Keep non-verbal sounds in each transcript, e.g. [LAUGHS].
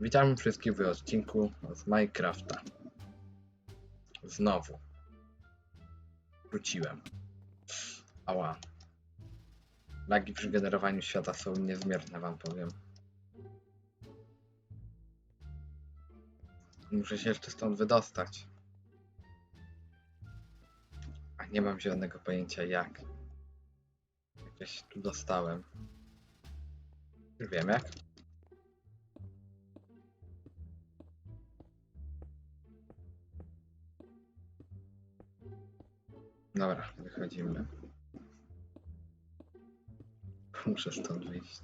Witam wszystkich w odcinku z Minecrafta. Znowu. Wróciłem. Ała. Lagi przy generowaniu świata są niezmierne, wam powiem. Muszę się jeszcze stąd wydostać. A nie mam zielonego pojęcia jak. Jakieś tu dostałem. Już wiem jak. Dobra, wychodzimy. Muszę stąd wyjść.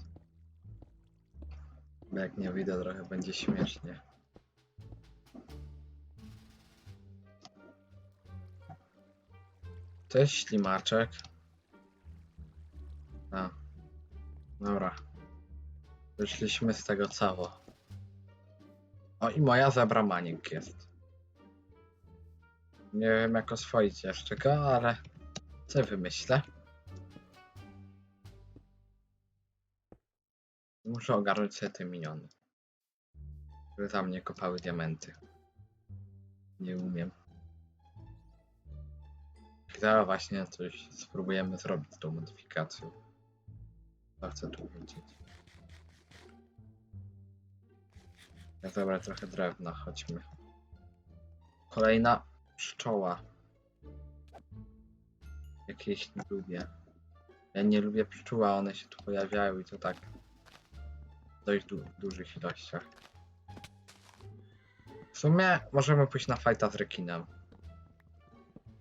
Bo jak nie wyjdę, trochę będzie śmiesznie. Cześć, ślimaczek. A. Dobra. Wyszliśmy z tego cało. O, i moja zebra manik jest. Nie wiem jak oswoić jeszcze go, ale co wymyślę. Muszę ogarnąć sobie te miniony. Które za mnie kopały diamenty. Nie umiem. Teraz właśnie coś spróbujemy zrobić z tą modyfikacją. To chcę tu wiedzieć. Ja zabrać trochę drewna, chodźmy. Kolejna pszczoła. Jakieś nie lubię. Ja nie lubię pszczół, a one się tu pojawiają i to tak w dość du dużych ilościach. W sumie możemy pójść na fajta z rekinem.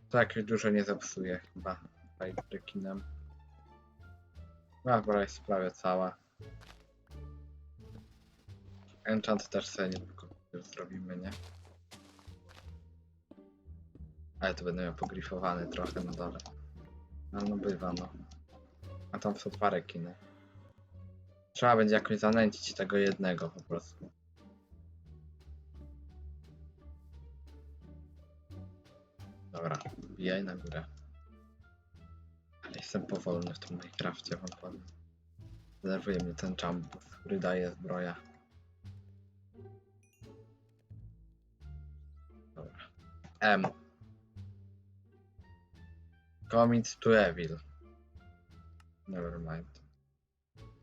To jakoś dużo nie zepsuje chyba fight z rekinem. No, pora jest prawie cała. Enchant też sobie niedługo zrobimy, nie? Ale to będę miał pogrifowany trochę na dole. No, no bywa, no. A tam są dwa rekiny. Trzeba będzie jakoś zanęcić tego jednego po prostu. Dobra, bijaj na górę. Ale jestem powolny w tym Minecrafcie, wam powiem. Denerwuje mnie ten jump, który daje zbroja. Dobra. M. Commit to evil. Never mind.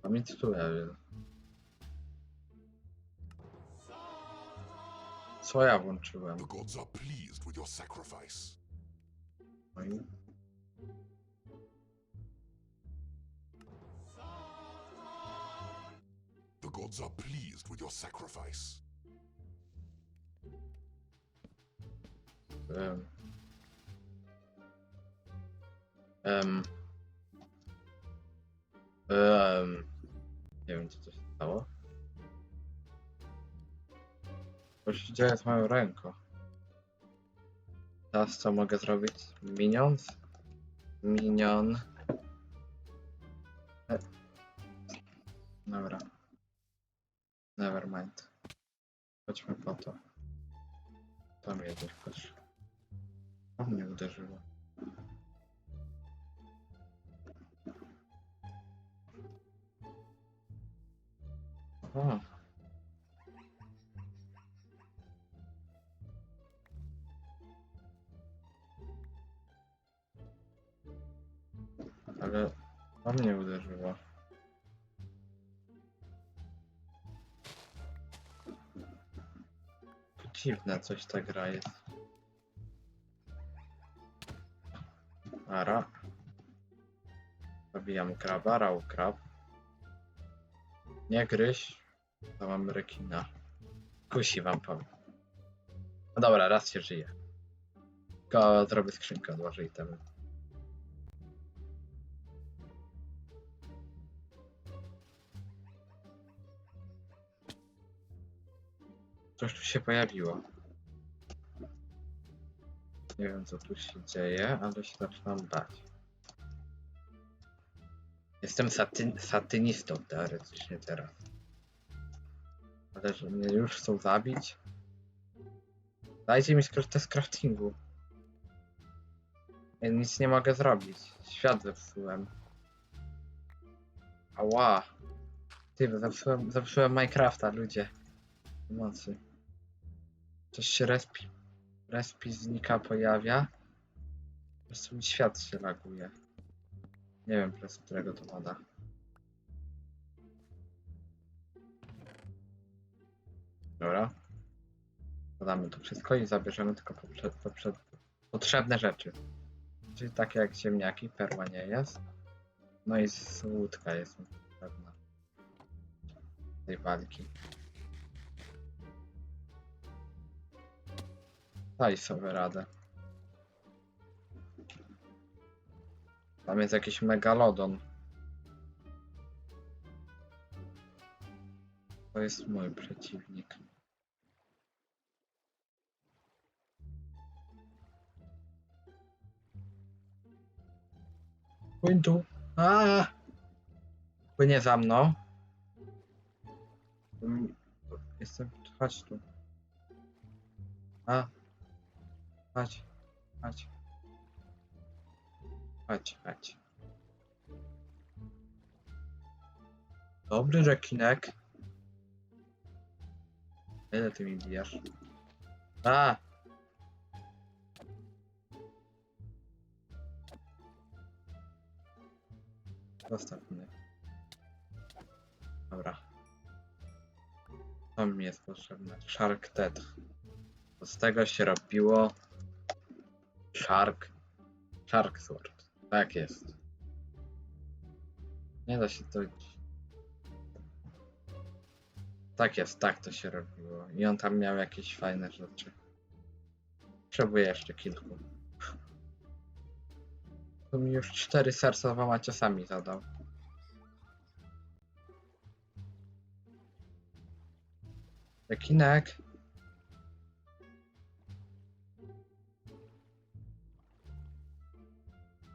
Commit to evil. Co ja włączyłem? The gods are pleased with your sacrifice. No i The gods are pleased with your sacrifice. Um. Um. Um. Nie wiem, co to się stało. Dzieje z moją ręką? Teraz co mogę zrobić? Minions? Minion. E. Dobra. Never mind. Chodźmy po to. To mnie też. To mnie uderzyło. Ale to mnie uderzyło. To dziwne coś ta gra jest. Ara. Zabijam kraba, rał krab. Nie gryź, to mam rekina. Kusi wam powiem. No dobra, raz się żyje. Tylko zrobię skrzynkę, odłożę itemy. Coś tu się pojawiło. Nie wiem co tu się dzieje, ale się zaczynam bać. Jestem satyn satynistą teoretycznie teraz. Ale że mnie już chcą zabić. Dajcie mi skrótę z craftingu. Ja nic nie mogę zrobić. Świat zepsułem. Ała. Ty, zepsułem, zepsułem Minecrafta, ludzie. Pomocy. Coś się respi. Respi znika, pojawia. Po prostu mi świat się laguje. Nie wiem przez którego to moda. Dobra. Podamy to wszystko i zabierzemy tylko potrzebne rzeczy. Czyli takie jak ziemniaki, perła nie jest. No i łódka jest mi potrzebna. Tej walki. Daj sobie radę. Tam jest jakiś megalodon. To jest mój przeciwnik. Płyń tu. A! Płynie za mną. Jestem. Chodź tu. A. Chodź. Chodź. Chodź, chodź. Dobry rekinek. Ile ty mi bijesz? A! Zostaw mnie. Dobra. To mi jest potrzebne. Shark. Bo z tego się robiło Shark. Shark Sword. Tak jest. Nie da się to. Tak jest, tak to się robiło. I on tam miał jakieś fajne rzeczy. Potrzebuję jeszcze kilku. To mi już cztery serca dwoma ciosami zadał. Rekinek.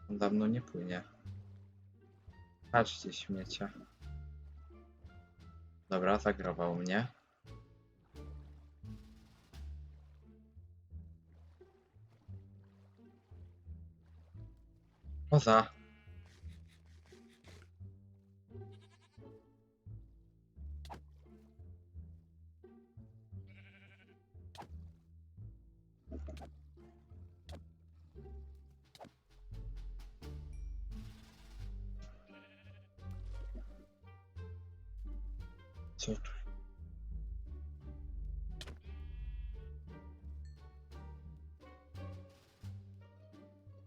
On dawno nie płynie. Patrzcie, śmiecia. Dobra, zagrował mnie. Poza.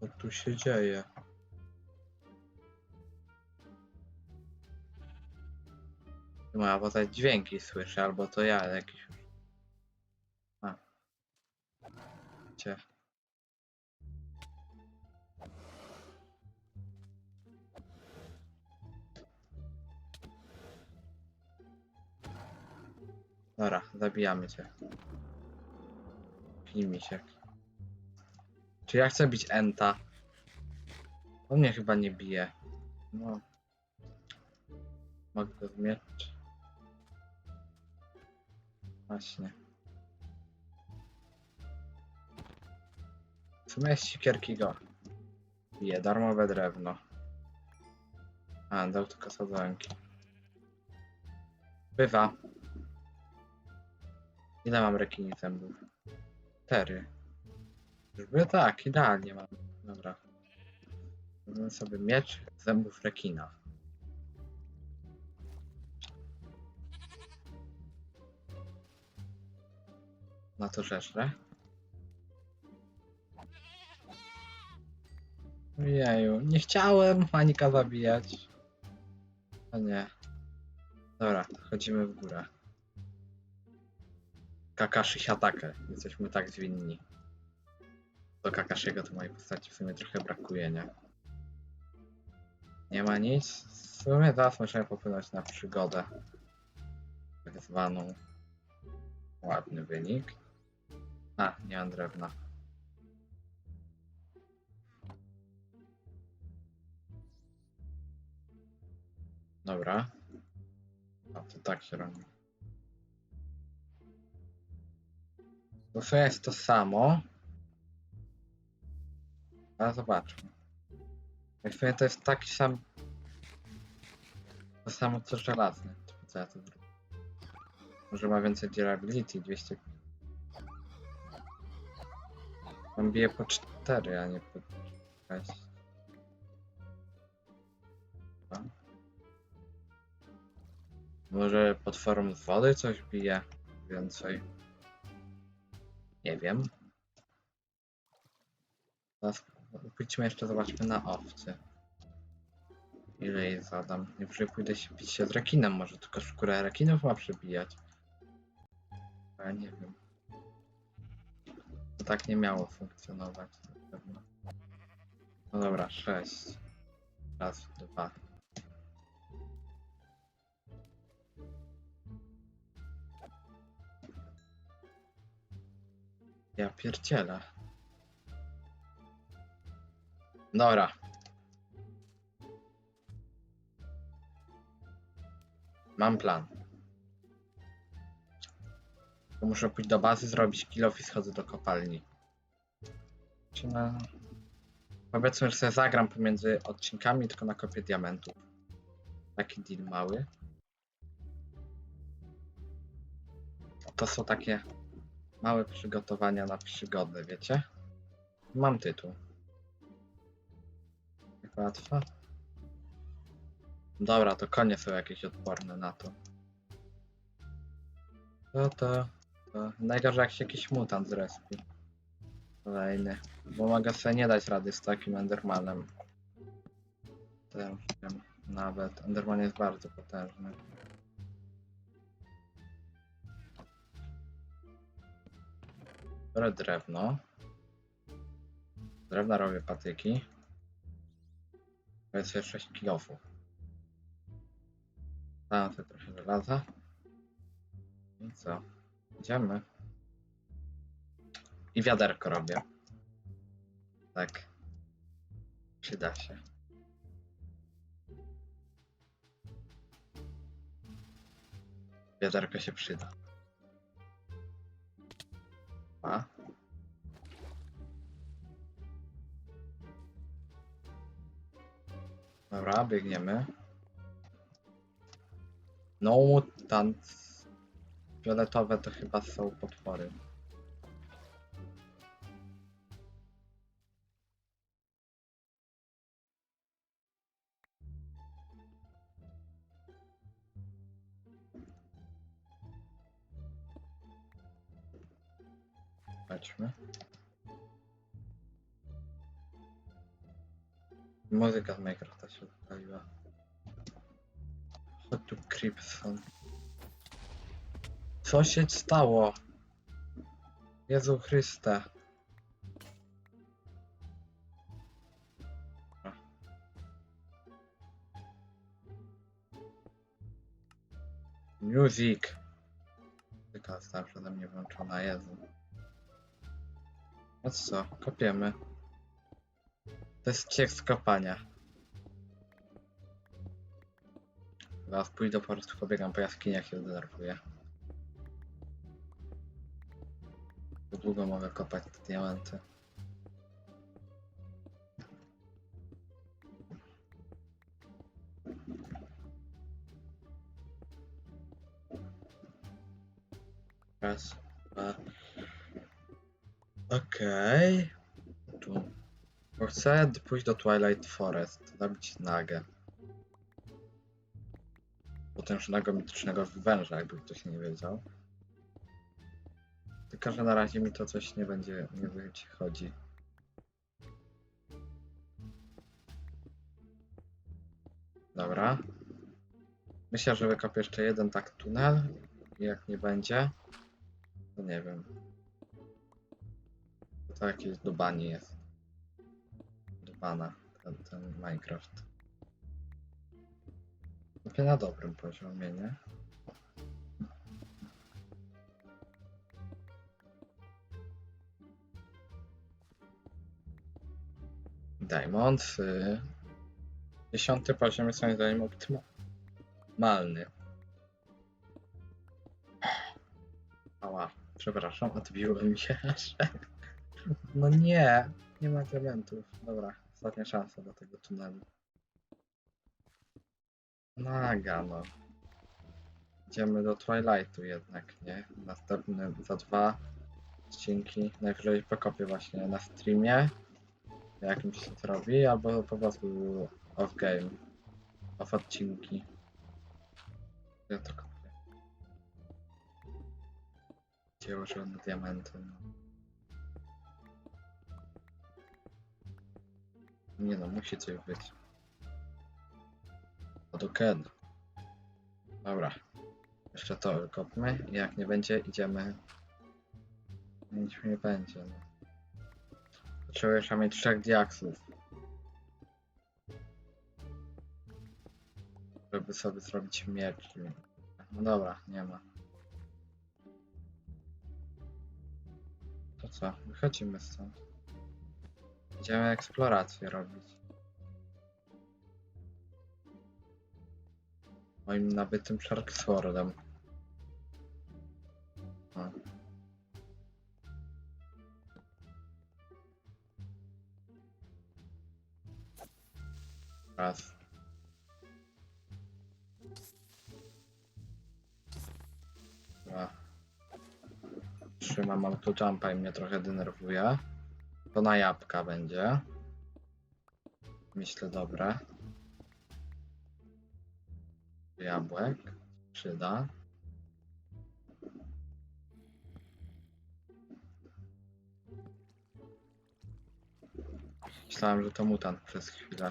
Co tu się dzieje? No, albo te dźwięki słyszę, albo to ja jakiś. A. Gdzie? Dobra, zabijamy cię. Pij mi się. Czy ja chcę bić Enta? On mnie chyba nie bije. No. Mogę go zmieć. Właśnie. W sumie z sikierki go bije. Darmowe drewno. A, dał tylko sadzonki. Bywa. Ile mam rekini? Cztery. Żeby tak, idealnie mam. Dobra. Wezmę sobie miecz zębów rekina. Na to żeżle. Jeju, nie chciałem Manika zabijać. A nie. Dobra, chodzimy w górę. Kakashi Hatake. Jesteśmy tak zwinni. Do Kakashiego to mojej postaci w sumie trochę brakuje, nie? Nie ma nic. W sumie zaraz możemy popłynąć na przygodę. Tak zwaną. Ładny wynik. A, nie mam drewna. Dobra. A to tak się robi. To jest to samo. Ale zobaczmy. Jak w sumie to jest taki sam. To samo co żelazny. Co ja to? Może ma więcej durability, 200. On bije po 4, a nie po 6. Może pod formą wody coś bije więcej. Nie wiem. Teraz pójdźmy jeszcze, zobaczmy na owcy. Ile jej zadam? Najwyżej pójdę się bić się z rekinem, może tylko skórę rekinów ma przebijać. Ja nie wiem. To tak nie miało funkcjonować na pewno. No dobra, sześć. Raz, dwa. Ja pierdzielę. Dobra. Mam plan. Muszę pójść do bazy, zrobić kill off i schodzę do kopalni. Czy na... Powiedzmy, że sobie zagram pomiędzy odcinkami, tylko na kopię diamentów. Taki deal mały. To są takie małe przygotowania na przygodę, wiecie? Mam tytuł. Jak łatwo. Dobra, to konie są jakieś odporne na to. To to. to. Najgorzej jak się jakiś mutant zrespi. Kolejny. Bo mogę sobie nie dać rady z takim Endermanem. Wiem. Nawet. Enderman jest bardzo potężny. Biorę drewno. Drewna robię patyki. Jeszcze 6 kilofów. Dam sobie trochę żelaza. I co? Idziemy. I wiaderko robię. Tak. Przyda się. Wiaderko się przyda. A. Dobra, biegniemy. No mutant. Fioletowe to chyba są potwory. Chodźmy. Muzyka z Minecrafta się odpaliła. Chodź tu, Cripson. Co się stało? Jezu Chryste. Music. Muzyka została przeze mnie włączona, Jezu. No co, kopiemy. To jest ciek z kopania. Zaraz pójdę po prostu pobiegam po jaskiniach się zdenerwuję. Długo mogę kopać te diamenty? Raz, dwa. Okej. Tu. Bo chcę pójść do Twilight Forest, zabić nagę. Potężnego mitycznego węża, jakby ktoś nie wiedział. Tylko, że na razie mi to coś nie będzie, nie wychodzi. Dobra. Myślę, że wykopię jeszcze jeden tak tunel. I jak nie będzie, to nie wiem. To jakieś dubanie jest. Dubana, ten, ten Minecraft. Kupię na dobrym poziomie, nie? Diamondsy. Dziesiąty poziom jest moim zdaniem optymalny. Ała, przepraszam, odbiło mi się. No nie, nie ma diamentów. Dobra, ostatnia szansa do tego tunelu. Naga, no. idziemy do Twilightu jednak, nie? Następny za dwa odcinki. Najwyżej pokopię właśnie na streamie. Jakimś się zrobi, albo po prostu off game. Off odcinki. Ja to kopię. Gdzie użyłem diamenty? No. Nie no, musi coś być. Oduken. Dobra. Jeszcze to kopmy i jak nie będzie, idziemy. Nic nie będzie. No. Potrzebujesz mieć trzech diaksów. Żeby sobie zrobić miecz. No dobra, nie ma. To co? Wychodzimy stąd. Idziemy eksplorację robić. Moim nabytym Sharkswordem. O. Raz. Dwa. Trzymam autojumpa i mnie trochę denerwuje. To na jabłka będzie. Myślę dobre. Jabłek. Przyda. Myślałem, że to mutant przez chwilę.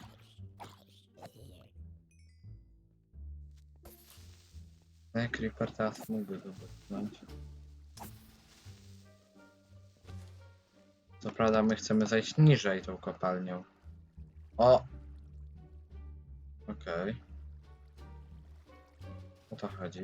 No Creeper teraz mógłby go prawda my chcemy zejść niżej tą kopalnią. O! Okej. O to chodzi.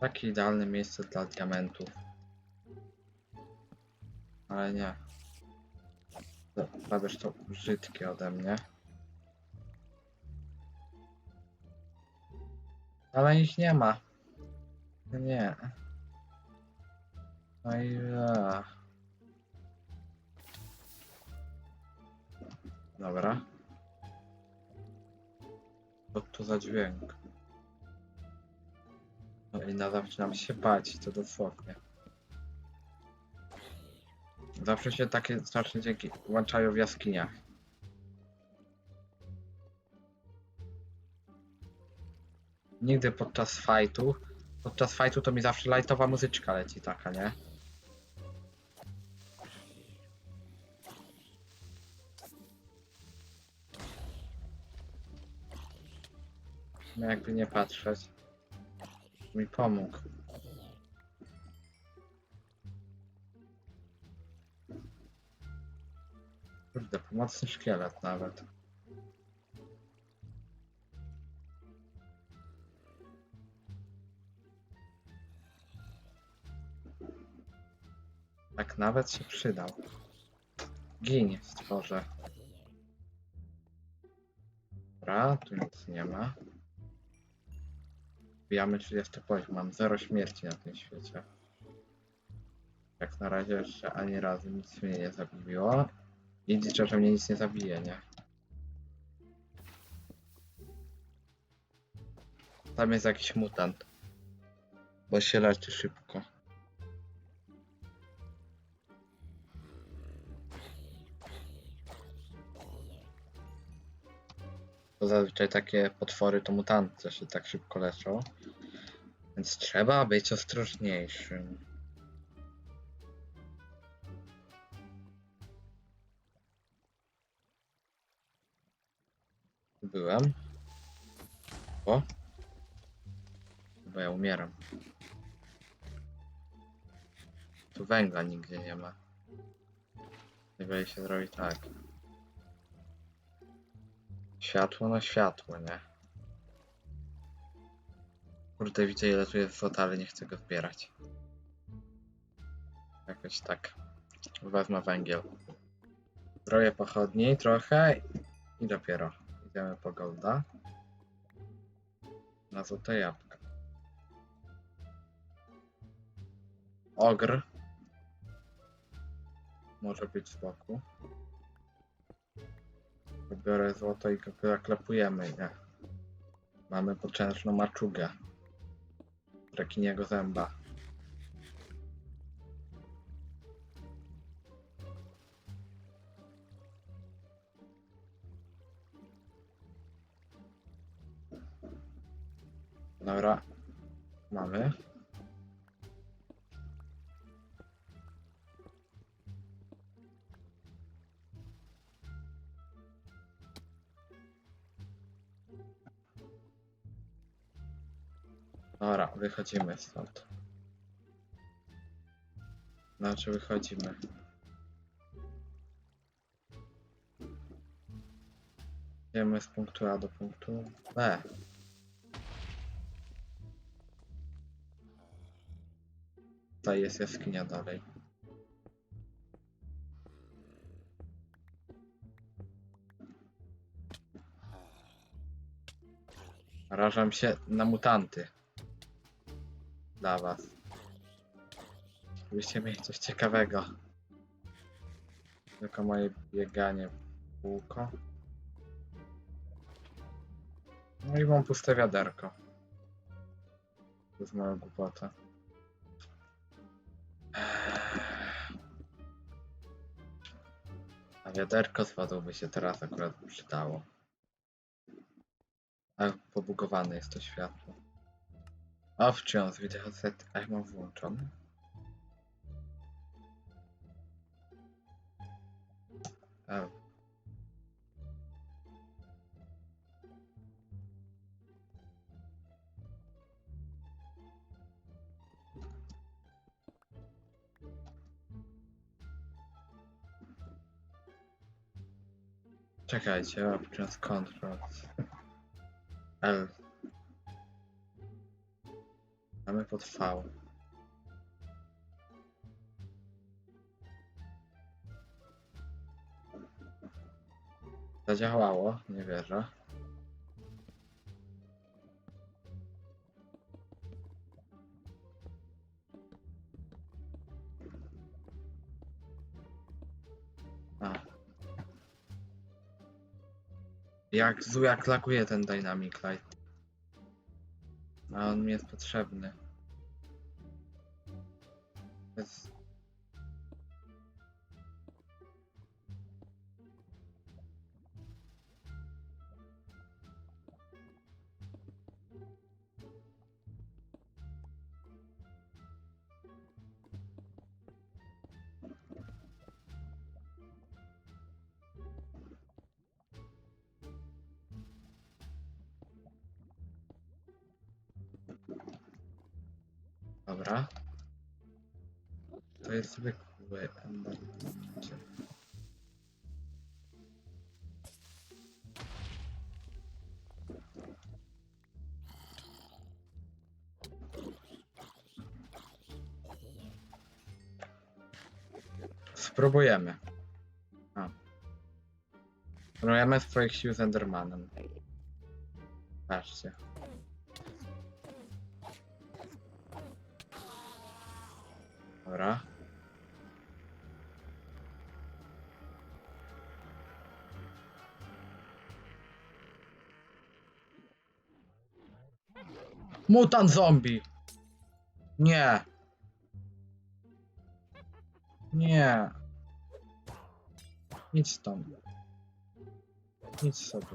Takie idealne miejsce dla diamentów. Ale nie. Zabierz to brzydkie ode mnie. Ale ich nie ma. Nie. No i. Dobra. Co to za dźwięk? Nadal zaczynam się bać, to dosłownie. Zawsze się takie straszne dźwięki włączają w jaskiniach. Nigdy podczas fightu. Podczas fightu to mi zawsze lightowa muzyczka leci taka, nie? No jakby nie patrzeć. Mi pomógł. Kurde, pomocny szkielet nawet. Tak nawet się przydał. Ginie stworze. Dobra, tu nic nie ma. Wbijamy 30 poziom. Mam 0 śmierci na tym świecie. Jak na razie jeszcze ani razu nic mnie nie zabiło. I liczę, że mnie nic nie zabije, nie? Tam jest jakiś mutant. Bo się leczy szybko. To zazwyczaj takie potwory to mutanty, się tak szybko leczą. Więc trzeba być ostrożniejszym. Byłem. O. Chyba ja umieram. Tu węgla nigdzie nie ma. Jeżeli się zrobi tak. Światło na światło, nie? Kurde, widzę ile tu jest złota, ale nie chcę go zbierać. Jakoś tak. Wezmę węgiel. Zrobię pochodni trochę I dopiero idziemy po golda. Na złote jabłka. Ogr. Może być z boku. Biorę złoto i go zaklepujemy, nie? Mamy potężną maczugę. Rekiniego zęba. Dobra. Mamy. Wychodzimy stąd. Znaczy wychodzimy. Idziemy z punktu A do punktu B. Tutaj jest jaskinia dalej. Narażam się na mutanty. Dla was. Żebyście mieli coś ciekawego. Tylko moje bieganie w kółko. No i mam puste wiaderko. To jest moja głupota. A wiaderko z wodą by się teraz akurat przydało. A pobugowane jest to światło. Options, video set, a ja mam włączony. A. Czekajcie, options controls. [LAUGHS] L. pod V. Zadziałało, nie wierzę. A. Jak jak lakuje ten Dynamic Light. A on mi jest potrzebny. Jest... Jest zwykły Ender. Spróbujemy. A. Spróbujemy swoich sił z Endermanem. Patrzcie. Dobra. Mutant zombie! Nie. Nie. Idź stąd. Idź sobie.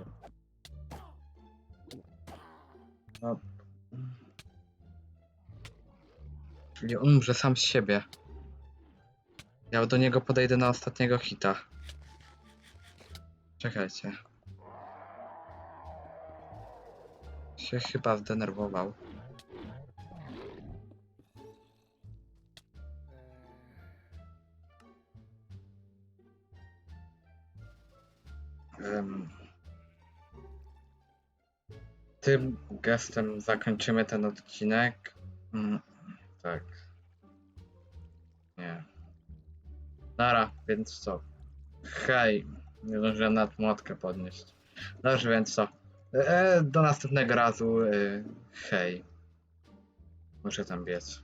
No. Nie umrze sam z siebie. Ja do niego podejdę na ostatniego hita. Czekajcie. Się chyba zdenerwował. Tym gestem zakończymy ten odcinek. Mm, tak. Nie. Nara, więc co? Hej. Nie zdążyłem nawet młotkę podnieść. Dobrze, więc co? E, do następnego razu. E, hej. Muszę tam biec.